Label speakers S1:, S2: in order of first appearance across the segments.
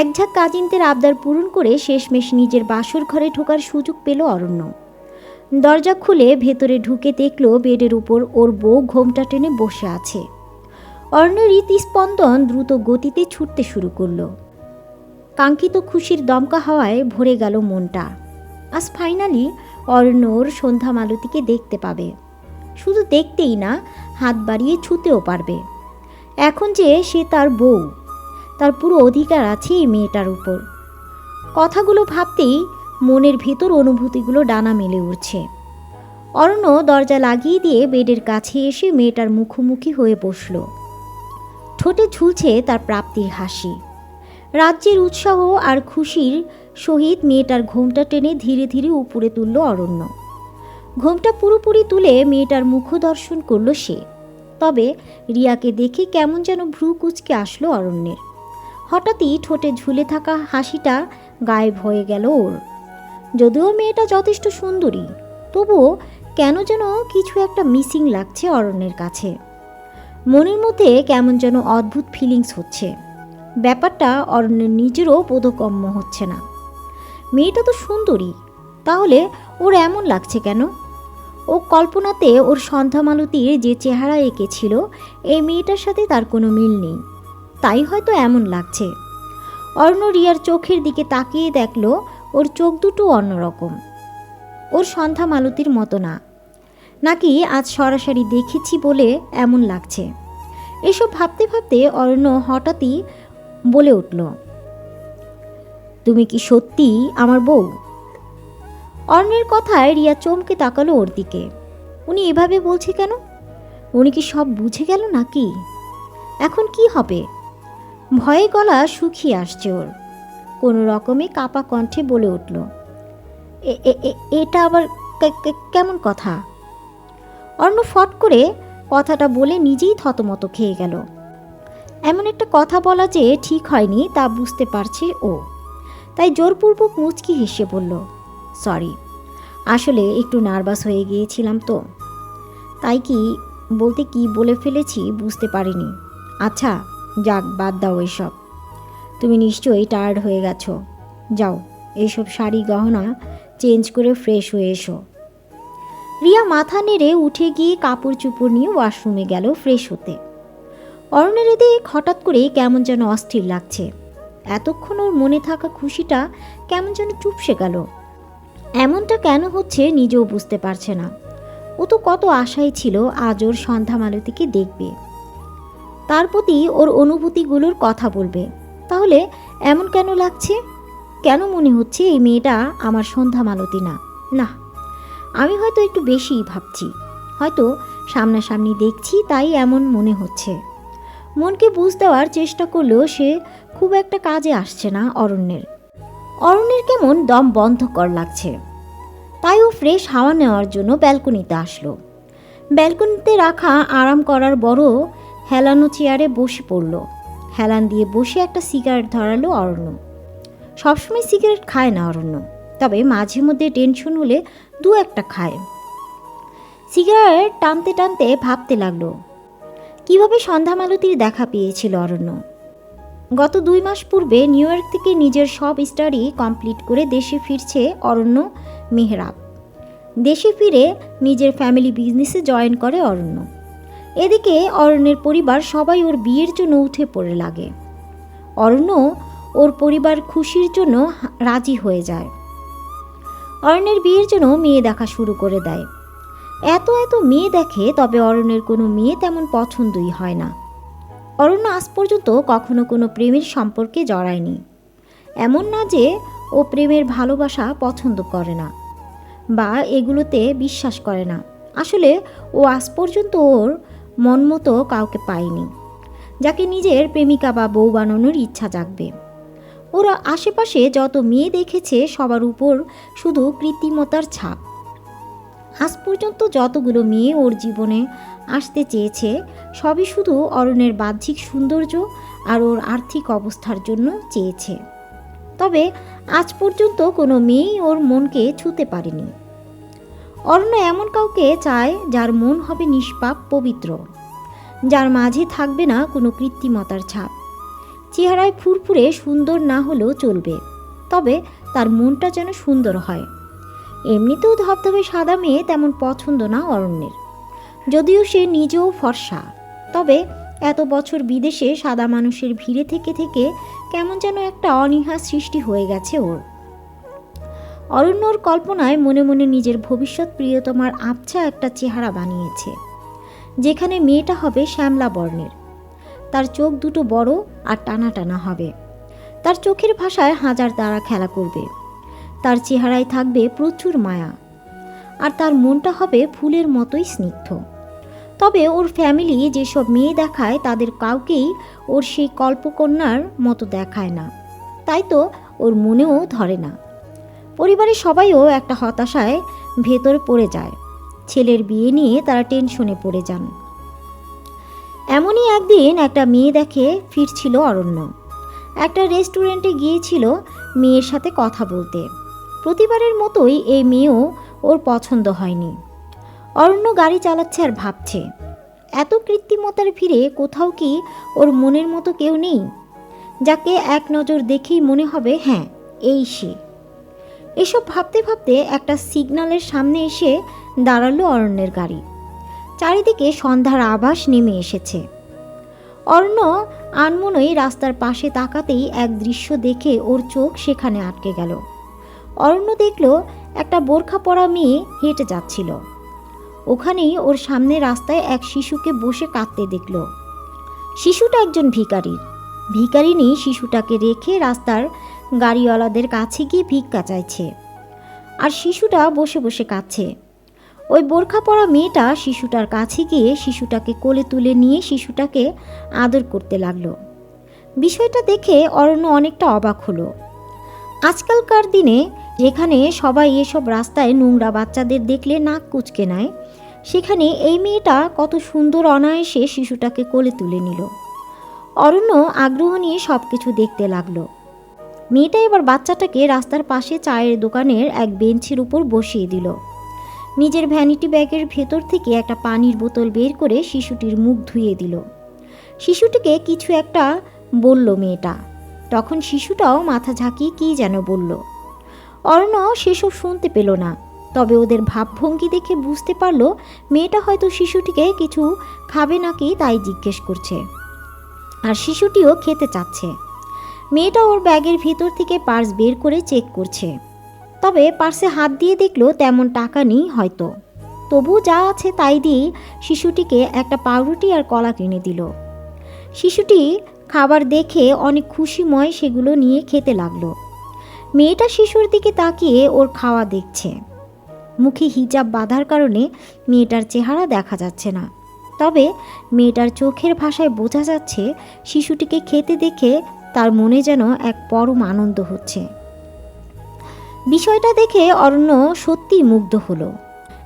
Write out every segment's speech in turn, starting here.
S1: একঝাঁক কাজিনদের আবদার পূরণ করে শেষমেশ নিজের বাসর ঘরে ঢোকার সুযোগ পেল অরণ্য। দরজা খুলে ভেতরে ঢুকে দেখল বেডের উপর ওর বউ ঘোমটা টেনে বসে আছে। অরণ্যের হৃৎস্পন্দন দ্রুত গতিতে ছুটতে শুরু করল। কাঙ্ক্ষিত খুশির দমকা হাওয়ায় ভরে গেল মনটা। আজ ফাইনালি অরণ্য ওর সন্ধ্যা মালতীকে দেখতে পাবে। শুধু দেখতেই না, হাত বাড়িয়ে ছুতেও পারবে। এখন যে সে তার বউ। তার পুরো অধিকার আছে এই মেয়েটার উপর। কথাগুলো ভাবতেই মনের ভেতর অনুভূতিগুলো ডানা মেলে উঠছে অরণ্য দরজা লাগিয়ে দিয়ে বেডের কাছে এসে মেয়েটার মুখোমুখি হয়ে বসল। ঠোঁটে ঝুলছে তার প্রাপ্তির হাসি। রাজ্যের উৎসাহ আর খুশির সহিত মেয়েটার ঘোমটা টেনে ধীরে ধীরে উপরে তুলল অরণ্য। ঘোমটা পুরোপুরি তুলে মেয়েটার মুখ দর্শন করল সে। তবে রিয়াকে দেখে কেমন যেন ভ্রু কুচকে আসলো অরণ্যের। হঠাৎই ঠোঁটে ঝুলে থাকা হাসিটা গায়েব হয়ে গেল ওর। যদিও মেয়েটা যথেষ্ট সুন্দরী, তবুও কেন যেন কিছু একটা মিসিং লাগছে অরণ্যের কাছে। মনের মধ্যে কেমন যেন অদ্ভুত ফিলিংস হচ্ছে। ব্যাপারটা অরণ্যের নিজেরও বোধগম্য হচ্ছে না। মেয়েটা তো সুন্দরী, তাহলে ওর এমন লাগছে কেন? ও কল্পনাতে ওর সন্ধ্যা মালতীর যে চেহারা এঁকেছিল, এই মেয়েটার সাথে তার কোনো মিল নেই। তাই হয়তো এমন লাগছে। অর্ণ রিয়ার চোখের দিকে তাকিয়ে দেখল, ওর চোখ দুটো অন্যরকম ওর সন্ধ্যা মালতির মতো না। নাকি আজ সরাসরি দেখেছি বলে এমন লাগছে। এসব ভাবতে ভাবতে অরণ্য হঠাৎই বলে উঠল, তুমি কি সত্যি আমার বউ? অর্ণের কথায় রিয়া চমকে তাকালো ওর দিকে। উনি এভাবে বলছে কেন? উনি কি সব বুঝে গেল নাকি? এখন কি হবে? ভয়ে গলা শুকিয়ে আসছে ওর। কোনো রকমে কাপা কণ্ঠে বলে উঠল, "এ- এ- এ- এটা আবার কেমন কথা? অর্ণ ফট করে কথাটা বলে নিজেই থতমত খেয়ে গেল। এমন একটা কথা বলা যে ঠিক হয়নি তা বুঝতে পারছে ও। তাই জোরপূর্বক মুচকি হেসে বলল, সরি, আসলে একটু নার্ভাস হয়ে গিয়েছিলাম তো। তাই কি বলতে কি বলে ফেলেছি বুঝতে পারিনি। আচ্ছা যাক, বাদ দাও এসব। তুমি নিশ্চয়ই টায়ার্ড হয়ে গেছো। যাও এইসব শাড়ি, গহনা চেঞ্জ করে ফ্রেশ হয়ে এসো। রিয়া মাথা নেড়ে উঠে গিয়ে কাপড় চুপড় নিয়ে ওয়াশরুমে গেল ফ্রেশ হতে। অরণ্যের এতে হঠাৎ করে কেমন যেন অস্থির লাগছে। এতক্ষণ ওর মনে থাকা খুশিটা কেমন যেন চুপসে গেল। এমনটা কেন হচ্ছে নিজেও বুঝতে পারছে না। ও তো কত আশাই ছিল আজ ওর সন্ধ্যা মালতীকে দেখবে। তার প্রতি ওর অনুভূতিগুলোর কথা বলবে। তাহলে এমন কেন লাগছে? কেন মনে হচ্ছে এই মেয়েটা আমার সন্ধ্যা মালতী না? না, আমি হয়তো একটু বেশিই ভাবছি। হয়তো সামনাসামনি দেখছি তাই এমন মনে হচ্ছে। মনকে বুঝ দেওয়ার চেষ্টা করলেও সে খুব একটা কাজে আসছে না অরণ্যের। অরণ্যের কেমন দম বন্ধকর লাগছে। তাই ও ফ্রেশ হাওয়া নেওয়ার জন্য ব্যালকনিতে আসলো। ব্যালকনিতে রাখা আরাম করার বড় হেলানো চেয়ারে বসে পড়ল। হেলান দিয়ে বসে একটা সিগারেট ধরালো অরণ্য। সবসময় সিগারেট খায় না অরণ্য, তবে মাঝে মধ্যে টেনশন হলে দু একটা খায়। সিগারেট টানতে টানতে ভাবতে লাগল, কীভাবে সন্ধ্যা মালতীর দেখা পেয়েছিল অরণ্য? গত দুই মাস পূর্বে নিউ ইয়র্ক থেকে নিজের সব স্টাডি কমপ্লিট করে দেশে ফিরছে অরণ্য মেহরাব। দেশে ফিরে নিজের ফ্যামিলি বিজনেসে জয়েন করে অরণ্য। এদিকে অরণ্যের পরিবার সবাই ওর বিয়ের জন্য উঠে পড়ে লাগে। অরণ্য ওর পরিবার খুশির জন্য রাজি হয়ে যায়। অরণ্যের বিয়ের জন্য মেয়ে দেখা শুরু করে দেয়। এত এত মেয়ে দেখে তবে অরণ্যের কোনো মেয়ে তেমন পছন্দই হয় না। অরণ্য আজ পর্যন্ত কখনো কোনো প্রেমের সম্পর্কে জড়ায়নি। এমন না যে ও প্রেমের ভালোবাসা পছন্দ করে না বা এগুলোতে বিশ্বাস করে না। আসলে ও আজ পর্যন্ত ওর মন মতো কাউকে পায়নি। যাকে নিজের প্রেমিকা বা বউ বানানোর ইচ্ছা জাগবে। ওরা আশেপাশে যত মেয়ে দেখেছে সবার উপর শুধু কৃত্রিমতার ছাপ। আজ পর্যন্ত যতগুলো মেয়ে ওর জীবনে আসতে চেয়েছে, সবই শুধু অরণ্যের বাহ্যিক সৌন্দর্য আর ওর আর্থিক অবস্থার জন্য চেয়েছে। তবে আজ পর্যন্ত কোনো মেয়েই ওর মনকে ছুতে পারেনি। অরণ্য এমন কাউকে চায় যার মন হবে নিষ্পাপ, পবিত্র, যার মাঝে থাকবে না কোনো কৃত্রিমতার ছাপ। চেহারায় ফুরফুরে সুন্দর না হলেও চলবে, তবে তার মনটা যেন সুন্দর হয়। এমনিতেও ধবধবে সাদা মেয়ে তেমন পছন্দ না অরণ্যের। যদিও সে নিজেও ফর্সা, তবে এত বছর বিদেশে সাদা মানুষের ভিড়ে থেকে থেকে কেমন যেন একটা অনীহা সৃষ্টি হয়ে গেছে ওর। অরণ্যর কল্পনায় মনে মনে নিজের ভবিষ্যৎ প্রিয়তমার আবছা একটা চেহারা বানিয়েছে, যেখানে মেয়েটা হবে শ্যামলা বর্ণের। তার চোখ দুটো বড় আর টানা টানা হবে। তার চোখের ভাষায় হাজার দ্বারা খেলা করবে। তার চেহারায় থাকবে প্রচুর মায়া। আর তার মনটা হবে ফুলের মতোই স্নিগ্ধ। তবে ওর ফ্যামিলি যেসব মেয়ে দেখায় তাদের কাউকেই ওর সেই কল্পকন্যার মতো দেখায় না। তাই তো ওর মনেও ধরে না। পরিবারের সবাইও একটা হতাশায় ভেতর পড়ে যায়। ছেলের বিয়ে নিয়ে তারা টেনশনে পড়ে যান। এমনই একদিন একটা মেয়ে দেখে ফিরছিল অরণ্য। একটা রেস্টুরেন্টে গিয়েছিল মেয়ের সাথে কথা বলতে। প্রতিবারের মতোই এই মেয়েও ওর পছন্দ হয়নি। অরণ্য গাড়ি চালাচ্ছে আর ভাবছে, এত কৃত্রিমতার ভিড়ে কোথাও কি ওর মনের মতো কেউ নেই? যাকে এক নজর দেখেই মনে হবে হ্যাঁ এই সে। এসব ভাবতে ভাবতে একটা সিগন্যালের সামনে এসে দাঁড়াল অরণ্যের গাড়ি। চারিদিকে সন্ধ্যার আভাস নেমে এসেছে। অরণ্য আনমনই রাস্তার পাশে তাকাতেই এক দৃশ্য দেখে ওর চোখ সেখানে আটকে গেল। অরণ্য দেখল একটা বোরখা পরা মেয়ে হেঁটে যাচ্ছিল। ওখানেই ওর সামনে রাস্তায় এক শিশুকে বসে কাঁদতে দেখল। শিশুটা একজন ভিখারির ভিখারিনী শিশুটাকে রেখে রাস্তার গাড়িওয়ালাদের কাছে গিয়ে ভিক্ষা চাইছে। আর শিশুটা বসে বসে কাঁদছে। ওই বোরখা পরা মেয়েটা শিশুটার কাছে গিয়ে শিশুটাকে কোলে তুলে নিয়ে শিশুটাকে আদর করতে লাগল। বিষয়টা দেখে অরণ্য অনেকটা অবাক হলো। আজকালকার দিনে যেখানে সবাই এসব রাস্তায় নোংরা বাচ্চাদের দেখলে নাক কুচকে নেয়, সেখানে এই মেয়েটা কত সুন্দর অনায়াসে শিশুটাকে কোলে তুলে নিল। অরণ্য আগ্রহ নিয়ে সব কিছু দেখতে লাগল। মেয়েটা এবার বাচ্চাটাকে রাস্তার পাশে চায়ের দোকানের এক বেঞ্চের উপর বসিয়ে দিল। নিজের ভ্যানিটি ব্যাগের ভেতর থেকে একটা পানির বোতল বের করে শিশুটির মুখ ধুয়ে দিল। শিশুটিকে কিছু একটা বলল মেয়েটা। তখন শিশুটাও মাথা ঝাঁকিয়ে কী যেন বলল। অরণ্য সেসব শুনতে পেল না। তবে ওদের ভাবভঙ্গি দেখে বুঝতে পারল মেয়েটা হয়তো শিশুটিকে কিছু খাবে নাকি তাই জিজ্ঞেস করছে। আর শিশুটিও খেতে চাচ্ছে। মেয়েটা ওর ব্যাগের ভিতর থেকে পার্স বের করে চেক করছে। তবে পার্সে হাত দিয়ে দেখল তেমন টাকা নেই হয়তো। তবু যা আছে তাই দিয়ে শিশুটিকে একটা পাউরুটি আর কলা কিনে দিল। শিশুটি খাবার দেখে অনেক খুশিময় সেগুলো নিয়ে খেতে লাগল। মেয়েটা শিশুর দিকে তাকিয়ে ওর খাওয়া দেখছে। মুখে হিজাব বাঁধার কারণে মেয়েটার চেহারা দেখা যাচ্ছে না। তবে মেয়েটার চোখের ভাষায় বোঝা যাচ্ছে, শিশুটিকে খেতে দেখে তার মনে যেন এক পরম আনন্দ হচ্ছে। বিষয়টা দেখে অরণ্য সত্যিই মুগ্ধ হলো।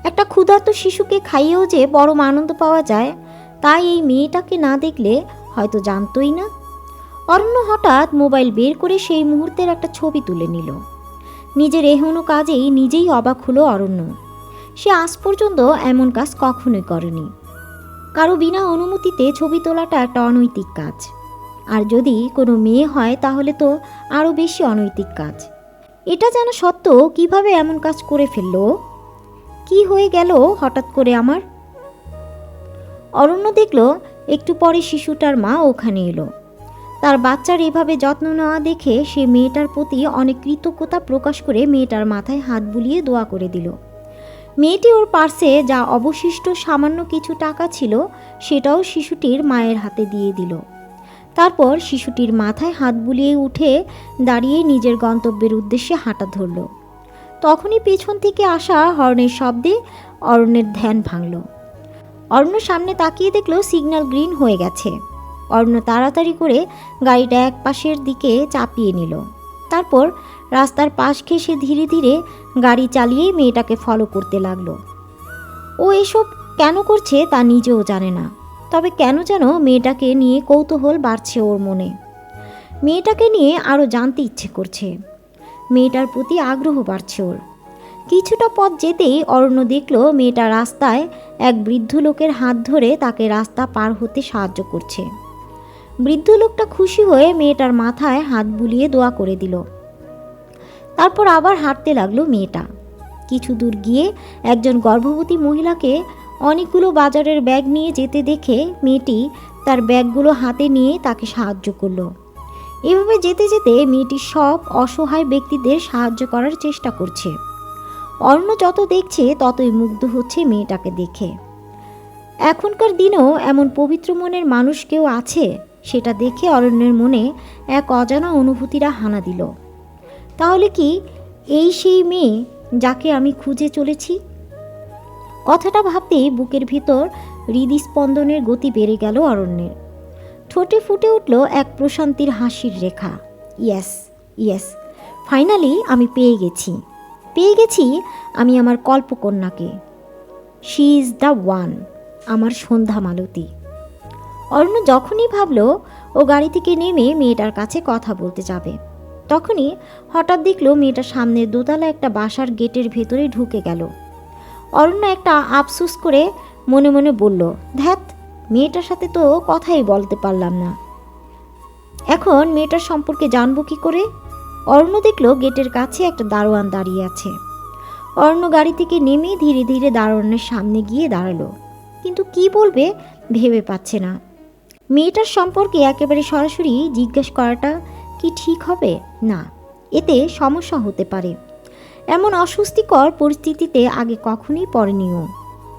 S1: একটা ক্ষুধার্ত শিশুকে খাইয়েও যে পরম আনন্দ পাওয়া যায়, তাই এই মেয়েটাকে না দেখলে হয়তো জানতই না। অরণ্য হঠাৎ মোবাইল বের করে সেই মুহূর্তের একটা ছবি তুলে নিল। নিজের এহনো কাজেই নিজেই অবাক হলো অরণ্য। সে আজ পর্যন্ত এমন কাজ কখনোই করেনি। কারও বিনা অনুমতিতে ছবি তোলাটা একটা অনৈতিক কাজ। আর যদি কোনো মেয়ে হয় তাহলে তো আরও বেশি অনৈতিক কাজ। এটা যেন সত্ত্বেও কীভাবে এমন কাজ করে ফেলল? কি হয়ে গেল হঠাৎ করে আমার? অরণ্য দেখল একটু পরে শিশুটার মা ওখানে এলো। তার বাচ্চার এভাবে যত্ন নেওয়া দেখে সে মেয়েটার প্রতি অনেক কৃতজ্ঞতা প্রকাশ করে মেয়েটার মাথায় হাত বুলিয়ে দোয়া করে দিল। মেয়েটি ওর পার্সে যা অবশিষ্ট সামান্য কিছু টাকা ছিল সেটাও শিশুটির মায়ের হাতে দিয়ে দিল। তারপর শিশুটির মাথায় হাত বুলিয়ে উঠে দাঁড়িয়ে নিজের গন্তব্যের উদ্দেশ্যে হাঁটা ধরল। তখনই পেছন থেকে আসা হর্নের শব্দে অরণ্যের ধ্যান ভাঙল। অরণ্য সামনে তাকিয়ে দেখল সিগন্যাল গ্রিন হয়ে গেছে। অরণ্য তাড়াতাড়ি করে গাড়িটা এক পাশের দিকে চাপিয়ে নিল। তারপর রাস্তার পাশ ঘেঁষে ধীরে ধীরে গাড়ি চালিয়ে মেয়েটাকে ফলো করতে লাগল। ও এসব কেন করছে তা নিজেও জানে না। তবে কেন যেন মেয়েটাকে নিয়ে কৌতূহল বাড়ছে ওর মনে। মেয়েটাকে নিয়ে আরও জানতে ইচ্ছে করছে। মেয়েটার প্রতি আগ্রহ বাড়ছে ওর। কিছুটা পথ যেতেই অরণ্য দেখল মেয়েটা রাস্তায় এক বৃদ্ধ লোকের হাত ধরে তাকে রাস্তা পার হতে সাহায্য করছে। বৃদ্ধ লোকটা খুশি হয়ে মেয়েটার মাথায় হাত বুলিয়ে দোয়া করে দিল। তারপর আবার হাঁটতে লাগল মেয়েটা। কিছু দূর গিয়ে একজন গর্ভবতী মহিলাকে অনেকগুলো বাজারের ব্যাগ নিয়ে যেতে দেখে মেয়েটি তার ব্যাগগুলো হাতে নিয়ে তাকে সাহায্য করল। এভাবে যেতে যেতে মেয়েটি সব অসহায় ব্যক্তিদের সাহায্য করার চেষ্টা করছে। অন্য যত দেখছে, ততই মুগ্ধ হচ্ছে মেয়েটাকে দেখে। এখনকার দিনেও এমন পবিত্র মনের মানুষ কেউ আছে? সেটা দেখে অরণ্যের মনে এক অজানা অনুভূতিরা হানা দিল। তাহলে কি এই সেই মেয়ে যাকে আমি খুঁজে চলেছি? কথাটা ভাবতেই বুকের ভিতর হৃদস্পন্দনের গতি বেড়ে গেল অরণ্যের। ঠোঁটে ফুটে উঠল এক প্রশান্তির হাসির রেখা। ইয়েস ইয়েস, ফাইনালি আমি পেয়ে গেছি। পেয়ে গেছি আমি আমার কল্পকন্যাকে। শি ইজ দ্য ওয়ান, আমার সন্ধ্যা মালতী। অরণ্য যখনই ভাবলো ও গাড়ি থেকে নেমে মেয়েটার কাছে কথা বলতে যাবে, তখনই হঠাৎ দেখল মেয়েটা সামনের দোতলা একটা বাসার গেটের ভেতরে ঢুকে গেল। অরণ্য একটা আফসুস করে মনে মনে বলল ধ্যাত মেয়েটার সাথে তো কথাই বলতে পারলাম না। এখন মেয়েটার সম্পর্কে জানব কি করে? অরণ্য দেখল গেটের কাছে একটা দারোয়ান দাঁড়িয়ে আছে। অরণ্য গাড়ি থেকে নেমে ধীরে ধীরে দারোয়ানের সামনে গিয়ে দাঁড়াল। কিন্তু কি বলবে ভেবে পাচ্ছে না। মেয়েটার সম্পর্কে একেবারে সরাসরি জিজ্ঞেস করাটা কি ঠিক হবে? না, এতে সমস্যা হতে পারে। এমন অস্বস্তিকর পরিস্থিতিতে আগে কখনোই পড়েনিও।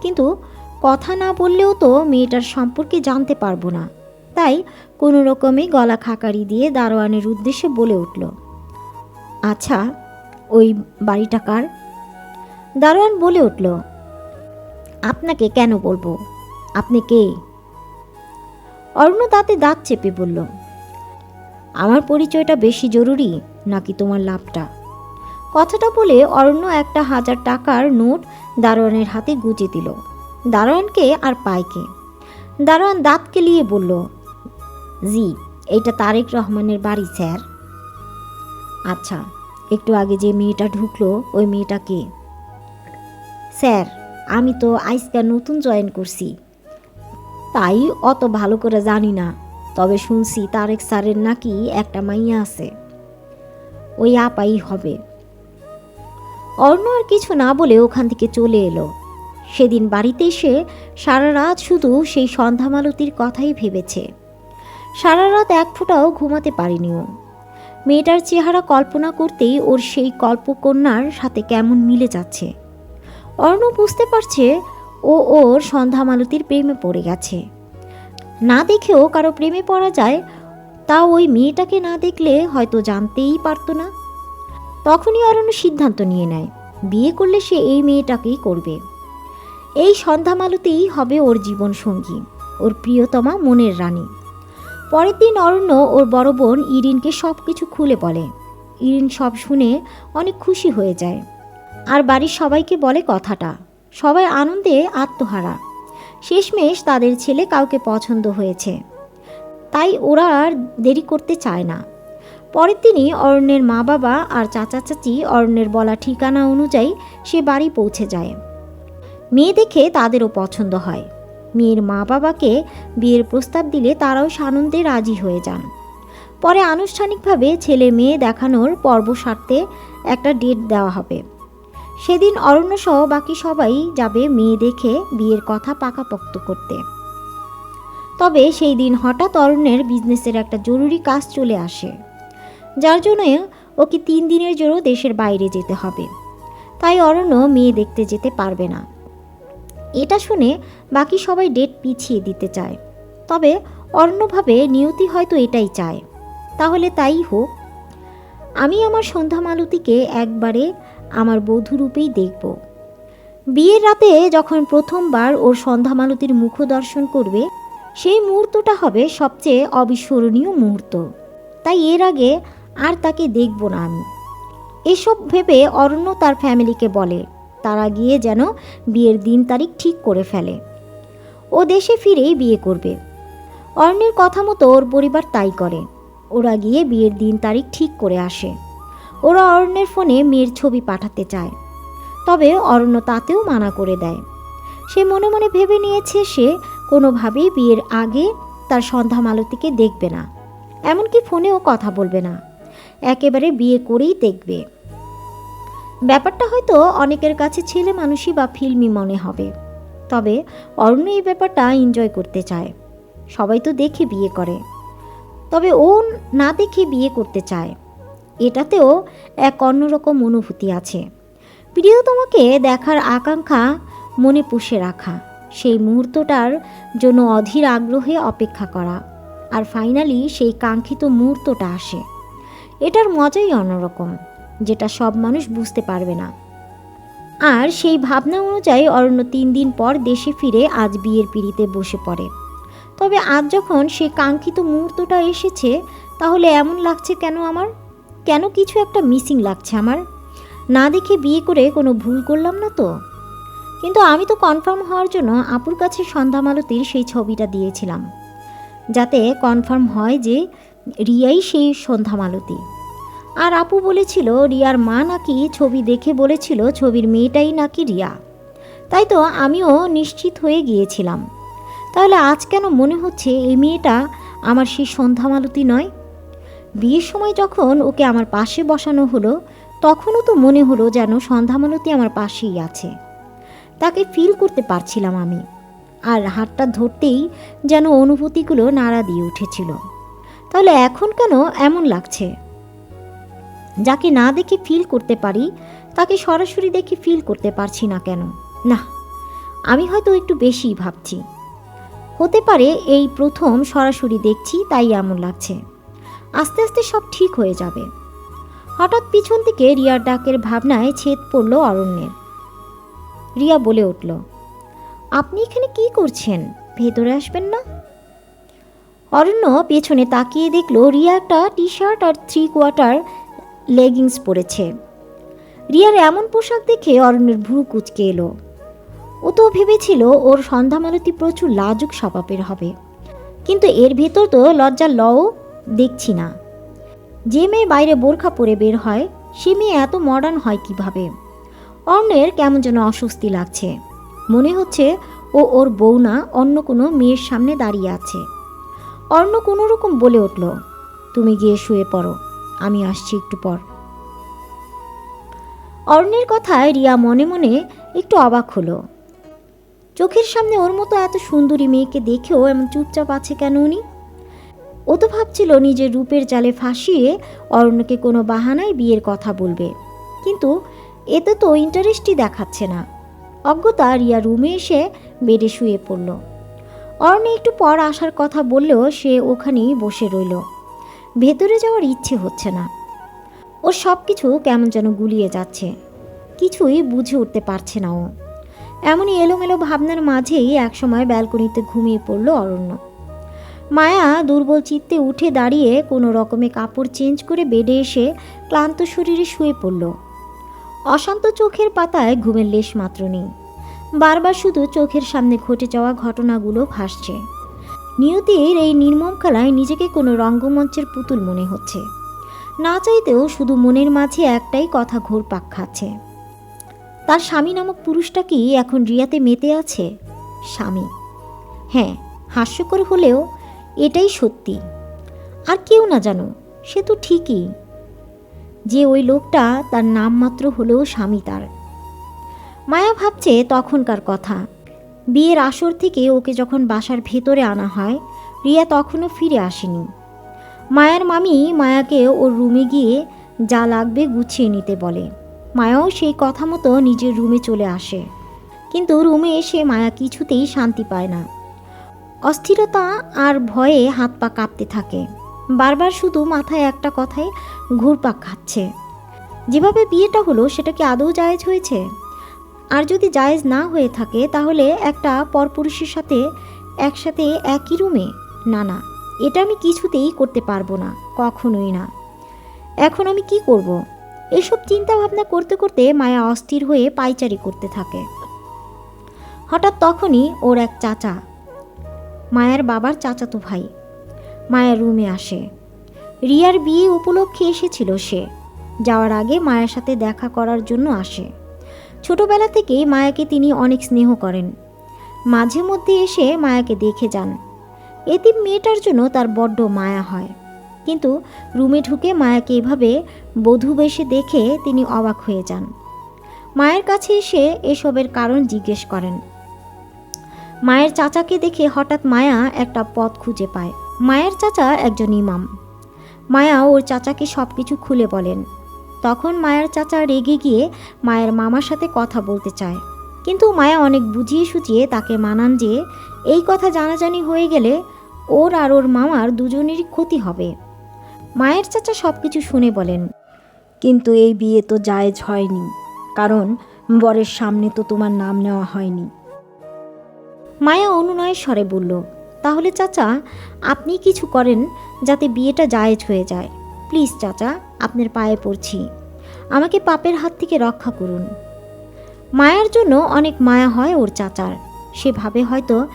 S1: কিন্তু কথা না বললেও তো মেয়েটার সম্পর্কে জানতে পারব না। তাই কোনো রকমে গলা খাকারি দিয়ে দারোয়ানের উদ্দেশ্যে বলে উঠল আচ্ছা ওই বাড়িটা কার? দারোয়ান বলে উঠল, আপনাকে কেন বলব? আপনি কে? অরণ্য তাতে দাঁত চেপে বলল, আমার পরিচয়টা বেশি জরুরি নাকি তোমার লাভটা? কথাটা বলে অরণ্য একটা হাজার টাকার নোট দারোয়ানের হাতে গুজে দিল। দারোয়ানকে আর পায়কে। দারোয়ান দাঁত কেলিয়ে বলল, জি এটা তারেক রহমানের বাড়ি, স্যার। আচ্ছা একটু আগে যে মেয়েটা ঢুকলো, ওই মেয়েটা কে? স্যার, আমি তো আইসকা নতুন জয়েন করছি। তাই অত ভালো করে জানি না, তবে শুনছি তারেক স্যারের নাকি একটা মাইয়া আছে। ওই আপাই হবে। অর্ণ আর কিছু না বলে ওখান থেকে চলে এলো। সেদিন বাড়িতে এসে সারা রাত শুধু সেই সন্ধ্যামালতির কথাই ভেবেছে। সারা রাত এক ফোঁটাও ঘুমাতে পারিনিও। মেয়েটার চেহারা কল্পনা করতেই ওর সেই কল্পকন্যার সাথে কেমন মিলে যাচ্ছে। অর্ণ বুঝতে পারছে ও ওর সন্ধ্যামালতির প্রেমে পড়ে গেছে। না দেখেও কারও প্রেমে পড়া যায়, তা ওই মেয়েটাকে না দেখলে হয়তো জানতেই পারতো না। তখনই অরণ্য সিদ্ধান্ত নিয়ে নেয়। বিয়ে করলে সে এই মেয়েটাকেই করবে। এই সন্ধ্যামালতেই হবে ওর জীবন সঙ্গী, ওর প্রিয়তমা মনের রানী। পরের দিন অরণ্য ওর বড় বোন ইরিনকে সব কিছু খুলে বলে। ইরিন সব শুনে অনেক খুশি হয়ে যায়। আর বাড়ির সবাইকে বলে কথাটা। সবাই আনন্দে আত্মহারা। শেষমেশ তাদের ছেলে কাউকে পছন্দ হয়েছে। তাই ওরা আর দেরি করতে চায় না। পরের দিনই অরণ্যের মা বাবা আর চাচা চাচি অরণ্যের বলা ঠিকানা অনুযায়ী সে বাড়ি পৌঁছে যায়। মেয়ে দেখে তাদেরও পছন্দ হয়। মেয়ের মা বাবাকে বিয়ের প্রস্তাব দিলে তারাও সানন্দে রাজি হয়ে যান। পরে আনুষ্ঠানিকভাবে ছেলে মেয়ে দেখানোর পর্ব সারতে একটা ডেট দেওয়া হবে। সেদিন অরণ্য সহ বাকি সবাই যাবে মেয়ে দেখে বিয়ের কথা পাকাপোক্ত করতে। তবে সেই দিন হঠাৎ অরণ্যের বিজনেসের একটা জরুরি কাজ চলে আসে। যার জন্য ওকে তিন দিনের জন্য দেশের বাইরে যেতে হবে। তাই অরণ্য মেয়ে দেখতে যেতে পারবে না। এটা শুনে বাকি সবাই ডেট পিছিয়ে দিতে চায়। তবে অরণ্যভাবে নিয়তি হয়তো এটাই চায়। তাহলে তাই হোক। আমি আমার সন্ধ্যা মালতীকে একবারে আমার বধূরূপেই দেখব। বিয়ের রাতে যখন প্রথমবার ওর সন্ধ্যা মালতীর মুখ দর্শন করবে, সেই মুহূর্তটা হবে সবচেয়ে অবিস্মরণীয় মুহূর্ত। তাই এর আগে আর তাকে দেখব না আমি। এসব ভেবে অরণ্য তার ফ্যামিলিকে বলে, তারা গিয়ে যেন বিয়ের দিন তারিখ ঠিক করে ফেলে। ও দেশে ফিরেই বিয়ে করবে। অরণ্যের কথা মতো ওর পরিবার তাই করে। ওরা গিয়ে বিয়ের দিন তারিখ ঠিক করে আসে। ওরা অরণ্যের ফোনে মেয়ের ছবি পাঠাতে চায়। তবে অরণ্য তাতেও মানা করে দেয়। সে মনে মনে ভেবে নিয়েছে সে কোনোভাবেই বিয়ের আগে তার সন্ধ্যা মালতীকে দেখবে না। এমনকি ফোনেও কথা বলবে না। একেবারে বিয়ে করেই দেখবে। ব্যাপারটা হয়তো অনেকের কাছে ছেলে মানুষই বা ফিল্মি মনে হবে। তবে অরণ্য এই ব্যাপারটা এনজয় করতে চায়। সবাই তো দেখে বিয়ে করে। তবে ও না দেখে বিয়ে করতে চায়। এটাতেও এক অন্যরকম অনুভূতি আছে। প্রিয়তমাকে দেখার আকাঙ্ক্ষা মনে পুষে রাখা, সেই মুহূর্তটার জন্য অধীর আগ্রহে অপেক্ষা করা। আর ফাইনালি সেই কাঙ্ক্ষিত মুহূর্তটা আসে। এটার মজাই অন্যরকম, যেটা সব মানুষ বুঝতে পারবে না। আর সেই ভাবনা অনুযায়ী অরণ্য তিন দিন পর দেশে ফিরে আজ বিয়ের পিড়িতে বসে পড়ে। তবে আজ যখন সেই কাঙ্ক্ষিত মুহূর্তটা এসেছে, তাহলে এমন লাগছে কেন আমার? কেন কিছু একটা মিসিং লাগছে আমার? না দেখে বিয়ে করে কোনো ভুল করলাম না তো? কিন্তু আমি তো কনফার্ম হওয়ার জন্য আপুর কাছে সন্ধ্যা মালতীর সেই ছবিটা দিয়েছিলাম। যাতে কনফার্ম হয় যে রিয়াই সেই সন্ধ্যা মালতী আর আপু বলেছিল, রিয়ার মা নাকি ছবি দেখে বলেছিল ছবির মেয়েটাই নাকি রিয়া। তাই তো আমিও নিশ্চিত হয়ে গিয়েছিলাম। তাহলে আজ কেন মনে হচ্ছে এই মেয়েটা আমার সেই সন্ধ্যা মালতী নয়? বিয়ের সময় যখন ওকে আমার পাশে বসানো হলো, তখনও তো মনে হলো যেন সন্ধ্যা মালতী আমার পাশেই আছে। তাকে ফিল করতে পারছিলাম আমি। আর হাতটা ধরতেই যেন অনুভূতিগুলো নাড়া দিয়ে উঠেছিল। তাহলে এখন কেন এমন লাগছে? যাকে না দেখে ফিল করতে পারি, তাকে সরাসরি দেখে ফিল করতে পারছি না কেন? না, আমি হয়তো একটু বেশি ভাবছি। হতে পারে এই প্রথম সরাসরি দেখছি, তাই এমন লাগছে। আস্তে আস্তে সব ঠিক হয়ে যাবে। হঠাৎ পিছন থেকে রিয়ার ডাকের ভাবনায় ছেদ পড়ল অরণ্যের। রিয়া বলে উঠল, আপনি এখানে কি করছেন? ভেতরে আসবেন না? অরণ্য পেছনে তাকিয়ে দেখল রিয়া একটা টি শার্ট আর থ্রি কোয়ার্টার লেগিংস পরেছে। রিয়ার এমন পোশাক দেখে অরণ্যের ভ্রু কুচকে এলো। ও তো ভেবেছিল ওর সন্ধ্যামালতি প্রচুর লাজুক স্বভাবের হবে। কিন্তু এর ভেতর তো লজ্জার লও দেখছি না। যে মেয়ে বাইরে বোরখা পরে বের হয়, সে মেয়ে এত মডার্ন হয় কীভাবে? অর্ণের কেমন যেন অস্বস্তি লাগছে। মনে হচ্ছে ও ওর বউ না অন্য কোনো মেয়ের সামনে দাঁড়িয়ে আছে। অর্ণ কোনো রকম বলে উঠল, তুমি গিয়ে শুয়ে পড়ো, আমি আসছি একটু পর। অর্ণের কথায় রিয়া মনে মনে একটু অবাক হলো। চোখের সামনে ওর মতো এত সুন্দরী মেয়েকে দেখেও এমন চুপচাপ আছে কেন উনি? ও তো ভাবছিল নিজের রূপের জালে ফাঁসিয়ে অরণ্যকে কোনো বাহানায় বিয়ের কথা বলবে, কিন্তু এতে তো ইন্টারেস্টই দেখাচ্ছে না। অজ্ঞতা রিয়া রুমে এসে বেডে শুয়ে পড়ল। অরণ্য একটু পর আসার কথা বললেও সে ওখানেই বসে রইল। ভেতরে যাওয়ার ইচ্ছে হচ্ছে না। ওর সব কিছু কেমন যেন গুলিয়ে যাচ্ছে। কিছুই বুঝে উঠতে পারছে না ও। এমনই এলোমেলো ভাবনার মাঝেই একসময় ব্যালকনিতে ঘুমিয়ে পড়ল অরণ্য। মায়া দুর্বল চিত্তে উঠে দাঁড়িয়ে কোনো রকমে কাপড় চেঞ্জ করে বেডে এসে ক্লান্ত শরীরে শুয়ে পড়ল। অশান্ত চোখের পাতায় ঘুমের লেশ মাত্র নেই। বারবার শুধু চোখের সামনে ঘটে যাওয়া ঘটনাগুলো ভাসছে। নিয়তির এই নির্মম খেলায় নিজেকে কোনো রঙ্গমঞ্চের পুতুল মনে হচ্ছে। না চাইতেও শুধু মনের মাঝে একটাই কথা ঘোরপাক খাচ্ছে। তার স্বামী নামক পুরুষটা কি এখন রিয়াতে মেতে আছে? স্বামী। হ্যাঁ হাস্যকর হলেও এটাই সত্যি। আর কেউ না জানো সে তো ঠিকই। যে ওই লোকটা তার নামমাত্র হলেও স্বামী তার। মায়া ভাবছে তখনকার কথা। বিয়ের আসর থেকে ওকে যখন বাসার ভেতরে আনা হয়, রিয়া তখনও ফিরে আসেনি। মায়ার মামি মায়াকে ওর রুমে গিয়ে যা লাগবে গুছিয়ে নিতে বলে। মায়াও সেই কথা মতো নিজের রুমে চলে আসে। কিন্তু রুমে এসে মায়া কিছুতেই শান্তি পায় না। অস্থিরতা আর ভয়ে হাত পা কাঁপতে থাকে। বারবার শুধু মাথায় একটা কথাই ঘুরপাক খাচ্ছে। যেভাবে বিয়েটা হলো, সেটা কি আদৌ জায়েজ হয়েছে? আর যদি জায়েজ না হয়ে থাকে, তাহলে একটা পরপুরুষের সাথে একসাথে একই রুমে? না না, এটা আমি কিছুতেই করতে পারব না, কখনোই না। এখন আমি কি করব। এসব চিন্তা ভাবনা করতে করতে মায়া অস্থির হয়ে পাইচারি করতে থাকে। হঠাৎ তখনই ওর এক চাচা, মায়ার বাবার চাচাতো ভাই মায়ার রুমে আসে। রিয়ার বিয়ে উপলক্ষে এসেছিল সে। যাওয়ার আগে মায়ের সাথে দেখা করার জন্য আসে। ছোটবেলা থেকেই মায়াকে তিনি অনেক স্নেহ করেন। মাঝে মধ্যে এসে মায়াকে দেখে যান। এতিম মেয়েটার জন্য তার বড্ড মায়া হয়। কিন্তু রুমে ঢুকে মায়াকে এভাবে বধূ বেশে দেখে তিনি অবাক হয়ে যান। মায়ের কাছে এসে এসবের কারণ জিজ্ঞেস করেন। মায়ের চাচাকে দেখে হঠাৎ মায়া একটা পথ খুঁজে পায়। মায়ের চাচা একজন ইমাম। মায়া ওর চাচাকে সব কিছু খুলে বলেন। তখন মায়ের চাচা রেগে গিয়ে মায়ের মামার সাথে কথা বলতে চায়। কিন্তু মায়া অনেক বুঝিয়ে সুঝিয়ে তাকে মানান যে এই কথা জানাজানি হয়ে গেলে ওর আর ওর মামার দুজনেরই ক্ষতি হবে। মায়ের চাচা সব কিছু শুনে বলেন
S2: কিন্তু এই বিয়ে তো জায়েজ হয়নি কারণ বরের সামনে তো তোমার নাম নেওয়া হয়নি।
S1: মায়া অনুনয়ের স্বরে বলল তাহলে চাচা আপনি কিছু করেন যাতে বিয়েটা জায়েজ হয়ে যায়। প্লিজ চাচা, আপনার পায়ে পড়ছি। আমাকে পাপের হাত থেকে রক্ষা করুন। মায়ার জন্য অনেক মায়া হয় ওর চাচার। সে ভাবে হয়তো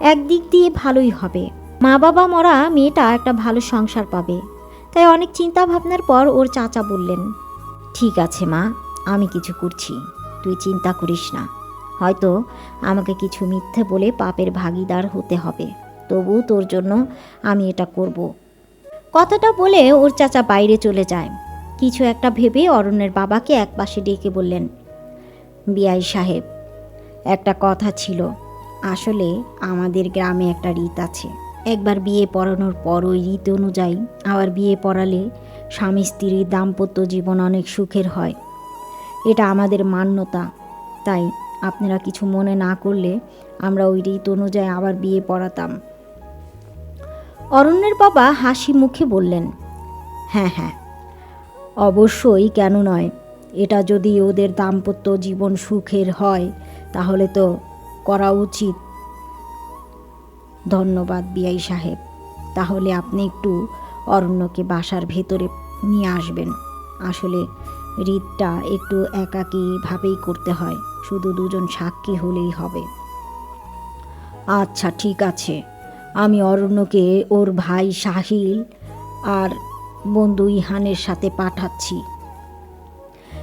S1: একদিক দিয়ে ভালোই হবে। মা বাবা মরা মেয়েটা একটা ভালো সংসার পাবে। তাই অনেক চিন্তা ভাবনার পর ওর চাচা বললেন, ঠিক আছে মা, আমি কিছু করছি। তুই চিন্তা করিস না। হয়তো আমাকে কিছু মিথ্যে বলে পাপের ভাগিদার হতে হবে। তবু তোর জন্য আমি এটা করব। কথাটা বলে ওর চাচা বাইরে চলে যায়। কিছু একটা ভেবে অরণ্যের বাবাকে এক পাশে ডেকে বললেন, বিআই সাহেব, একটা কথা ছিল। আসলে আমাদের গ্রামে একটা রীত আছে। একবার বিয়ে পড়ানোর পর ওই রীত অনুযায়ী আবার বিয়ে পড়ালে স্বামী স্ত্রীর দাম্পত্য জীবন অনেক সুখের হয়। এটা আমাদের মান্যতা। তাই আপনারা কিছু মনে না করলে আমরা ওই রীত অনুযায়ী আবার বিয়ে পড়াতাম। অরণ্যের বাবা হাসি মুখে বললেন
S2: হ্যাঁ হ্যাঁ অবশ্যই, কেন নয়। এটা যদি ওদের দাম্পত্য জীবন সুখের হয়, তাহলে তো করা উচিত। ধন্যবাদ, বিআই সাহেব। তাহলে আপনি একটু অরণ্যকে বাসার ভেতরে নিয়ে আসবেন। আসলে রীতটা একটু একাকীভাবেই করতে হয়, শুধু দুজন সাক্ষী হলেই হবে। আচ্ছা ঠিক আছে। আমি অরণ্যকে ওর ভাই সাহিল আর বন্ধু ইহানের সাথে পাঠাচ্ছি।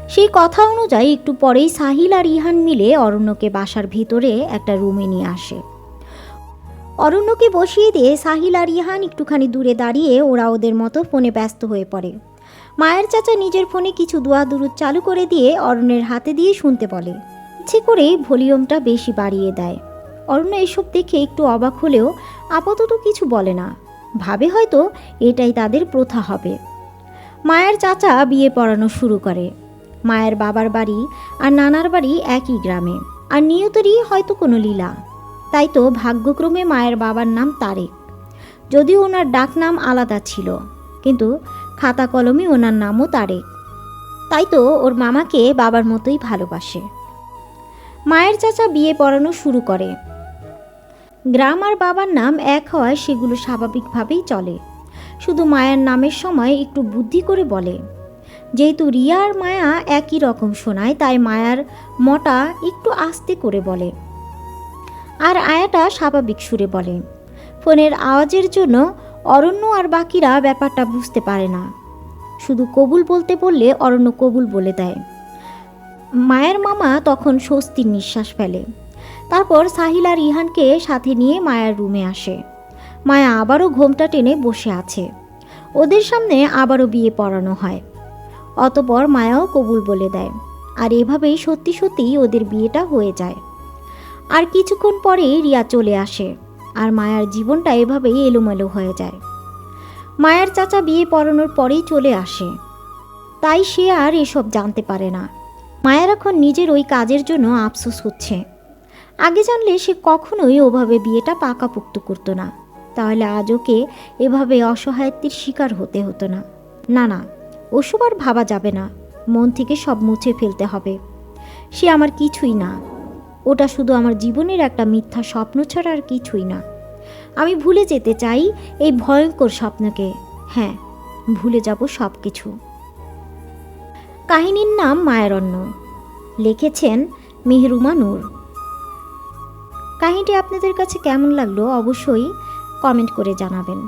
S1: সেই কথা অনুযায়ী একটু পরেই সাহিল আর ইহান মিলে অরণ্যকে বাসার ভিতরে একটা রুমে নিয়ে আসে। অরণ্যকে বসিয়ে দিয়ে সাহিল আর ইহান একটুখানি দূরে দাঁড়িয়ে ওরা ওদের মতো ফোনে ব্যস্ত হয়ে পড়ে। মায়ের চাচা নিজের ফোনে কিছু দোয়া দুরুদ চালু করে দিয়ে অরণ্যের হাতে দিয়ে শুনতে বলে। ইচ্ছে করেই ভলিউমটা বেশি বাড়িয়ে দেয়। অরণ্য এসব দেখে একটু অবাক হলেও আপাতত কিছু বলে না। ভাবে হয়তো এটাই তাদের প্রথা হবে। মায়ের চাচা বিয়ে পড়ানো শুরু করে। মায়ের বাবার বাড়ি আর নানার বাড়ি একই গ্রামে। আর নিয়তেরই হয়তো কোনো লীলা। তাই তো ভাগ্যক্রমে মায়ের বাবার নাম তারেক। যদিও ওনার ডাক নাম আলাদা ছিল, কিন্তু খাতা কলমে ওনার নামও তারেক। তাই তো ওর মামাকে বাবার মতোই ভালোবাসে। মায়ের চাচা বিয়ে পড়ানো শুরু করে। গ্রাম আর বাবার নাম এক হওয়ায় সেগুলো স্বাভাবিকভাবেই চলে। শুধু মায়ের নামের সময় একটু বুদ্ধি করে বলে। যেহেতু রিয়া আর মায়া একই রকম শোনায় তাই মায়ার মটা একটু আস্তে করে বলে। আর আয়াটা স্বাভাবিক সুরে বলে। ফোনের আওয়াজের জন্য অরণ্য আর বাকিরা ব্যাপারটা বুঝতে পারে না। শুধু কবুল বলতে বললে অরণ্য কবুল বলে দেয়। মায়ের মামা তখন স্বস্তির নিঃশ্বাস ফেলে। তারপর সাহিল আর ইহানকে সাথে নিয়ে মায়ার রুমে আসে। মায়া আবারও ঘোমটা টেনে বসে আছে। ওদের সামনে আবারও বিয়ে পড়ানো হয়। অতপর মায়াও কবুল বলে দেয়। আর এভাবেই সত্যি সত্যিই ওদের বিয়েটা হয়ে যায়। আর কিছুক্ষণ পরেই রিয়া চলে আসে। আর মায়ার জীবনটা এভাবেই এলোমেলো হয়ে যায়। মায়ের চাচা বিয়ে পড়ানোর পরেই চলে আসে। তাই সে আর এসব জানতে পারে না। মায়ের এখন নিজের ওই কাজের জন্য আফসোস হচ্ছে। আগে জানলে সে কখনোই ওভাবে বিয়েটা পাকাপুক্ত করতো না। তাহলে আজ ওকে এভাবে অসহায়ত্বের শিকার হতে হতো না। না না, ওসব আর ভাবা যাবে না। মন থেকে সব মুছে ফেলতে হবে। সে আমার কিছুই না। ওটা শুধু আমার জীবনের একটা মিথ্যা স্বপ্ন ছাড়া আর কিছুই না। আমি ভুলে যেতে চাই এই ভয়ঙ্কর স্বপ্নকে। হ্যাঁ ভুলে যাব সব কিছু কাহিনীর নাম মায়ারণ্য। লিখেছেন মেহরুমা নূর। কাহিনীটি আপনাদের কাছে কেমন লাগল অবশ্যই কমেন্ট করে জানাবেন।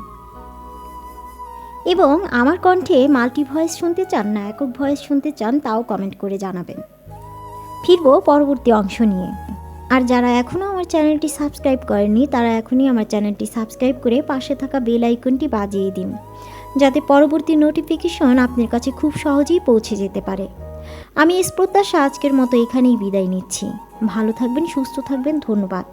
S1: এবং আমার কণ্ঠে মাল্টি ভয়েস শুনতে চান না, একক ভয়েস শুনতে চান, তাও কমেন্ট করে জানাবেন। ফিরবো পরবর্তী অংশ নিয়ে। আর যারা এখনও আমার চ্যানেলটি সাবস্ক্রাইব করেনি তারা এখনই আমার চ্যানেলটি সাবস্ক্রাইব করে পাশে থাকা বেল আইকনটি বাজিয়ে দিন, যাতে পরবর্তী নোটিফিকেশন আপনার কাছে খুব সহজেই পৌঁছে যেতে পারে। আমি এস প্রত্যাশা আজকের মতো এখানেই বিদায় নিচ্ছি। ভালো থাকবেন, সুস্থ থাকবেন, ধন্যবাদ।